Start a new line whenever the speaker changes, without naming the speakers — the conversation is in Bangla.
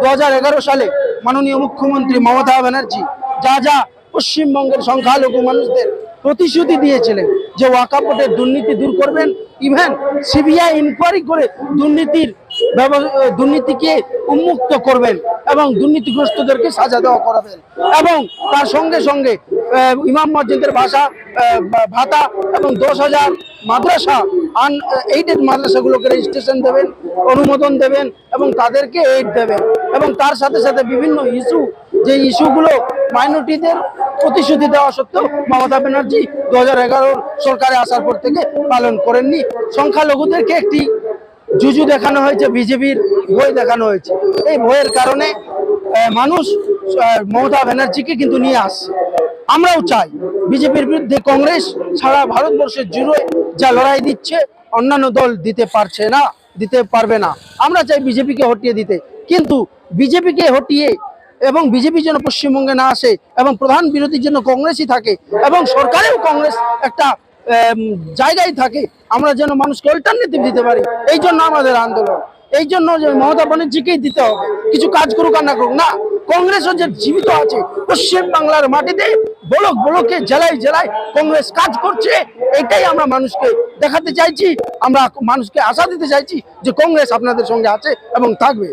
দু হাজার এগারো সালে মাননীয় মুখ্যমন্ত্রী মমতা ব্যানার্জি যা যা পশ্চিমবঙ্গের সংখ্যালঘু মানুষদের প্রতিশ্রুতি দিয়েছিলেন যে ওয়াকাপটের দুর্নীতি দূর করবেন, ইভেন সিবিআই ইনকোয়ারি করে দুর্নীতির দুর্নীতিকে উন্মুক্ত করবেন এবং দুর্নীতিগ্রস্তদেরকে সাজা দেওয়া করাবেন এবং তার সঙ্গে সঙ্গে ইমাম মসজিদের ভাষা ভাতা এবং দশ হাজার মাদ্রাসা আন এইডেড মাদ্রাসাগুলোকে রেজিস্ট্রেশন দেবেন, অনুমোদন দেবেন এবং তাদেরকে এইড দেবেন। এবং তার সাথে সাথে বিভিন্ন ইস্যু যে ইস্যুগুলো মাইনরিটিদের প্রতিশ্রুতি দেওয়া সত্ত্বেও মমতা ব্যানার্জি দু হাজার সরকারে আসার পর থেকে পালন করেননি। সংখ্যালঘুদেরকে একটি জুজু দেখানো হয়েছে, বিজেপির ভয় দেখানো হয়েছে। এই ভয়ের কারণে মানুষ মমতা ব্যানার্জিকে কিন্তু নিয়ে আসছে। আমরাও চাই বিজেপির বিরুদ্ধে কংগ্রেস সারা ভারতবর্ষের জুড়ে যা লড়াই দিচ্ছে, অন্যান্য দল দিতে পারছে না, দিতে পারবে না। আমরা চাই বিজেপিকে হটিয়ে দিতে। কিন্তু বিজেপিকে হটিয়ে এবং বিজেপি যেন পশ্চিমবঙ্গে না আসে এবং প্রধান বিরোধীর জন্য কংগ্রেসই থাকে এবং সরকারেও কংগ্রেস একটা জায়গায় থাকে, আমরা যেন মানুষকে অল্টারনেটিভ দিতে পারি। এই জন্য আমাদের আন্দোলন। এই জন্য যে মমতা ব্যানার্জিকেই দিতে হবে। কিছু কাজ করুক আর না করুক, না, কংগ্রেসও যে জীবিত আছে পশ্চিম বাংলার মাটিতে ব্লক ব্লকে জেলায় জেলায় কংগ্রেস কাজ করছে, এটাই আমরা মানুষকে দেখাতে চাইছি, আমরা মানুষকে আশা দিতে চাইছি যে কংগ্রেস আপনাদের সঙ্গে আছে এবং থাকবে।